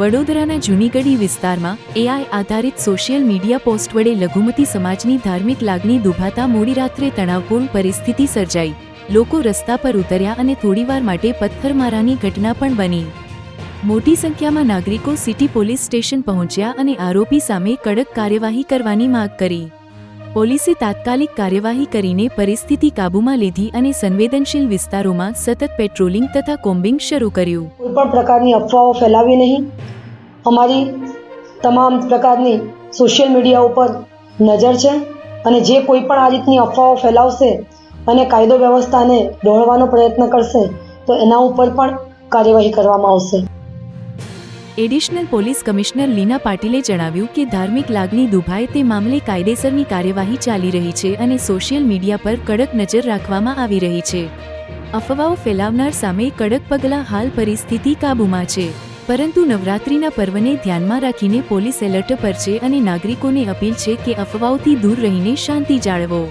વડોદરાના જૂનીગઢી વિસ્તારમાં એઆઈ આધારિત સોશિયલ મીડિયા પોસ્ટ વડે લઘુમતી સમાજની ધાર્મિક લાગણી દુભાતા મોડી રાત્રે તણાવપૂર્ણ પરિસ્થિતિ સર્જાઈ. લોકો રસ્તા પર ઉતર્યા અને થોડીવાર માટે પથ્થરમારાની ઘટના પણ બની. મોટી સંખ્યામાં નાગરિકો સિટી પોલીસ સ્ટેશન પહોંચ્યા અને આરોપી સામે કડક કાર્યવાહી કરવાની માંગ કરી. પોલીસે તાત્કાલિક કાર્યવાહી કરીને પરિસ્થિતિ કાબૂમાં લીધી અને સંવેદનશીલ વિસ્તારોમાં સતત પેટ્રોલિંગ તથા કોમ્બિંગ શરૂ કર્યું. કોઈ પણ પ્રકારની અફવાઓ ફેલાવી નહીં. અમારી તમામ પ્રકારની સોશિયલ મીડિયા ઉપર નજર છે અને જે કોઈ પણ આ રીતની અફવાઓ ફેલાવશે અને કાયદો વ્યવસ્થાને ડહોળવાનો પ્રયત્ન કરશે, તો એના ઉપર પણ કાર્યવાહી કરવામાં આવશે. એડિશનલ પોલીસ કમિશનર લીના પાટીલે જણાવ્યું કે ધાર્મિક લાગણી દુભાય તે મામલે કાયદેસરની કાર્યવાહી ચાલી રહી છે અને સોશિયલ મીડિયા પર કડક નજર રાખવામાં આવી રહી છે. અફવાઓ ફેલાવનાર સામે કડક પગલાં હાલ પરિસ્થિતિ કાબૂમાં છે. પરંતુ નવરાત્રિના પર્વને ધ્યાનમાં રાખીને પોલીસ એલર્ટ પર છે અને નાગરિકોને અપીલ છે કે અફવાઓથી દૂર રહીને શાંતિ જાળવો.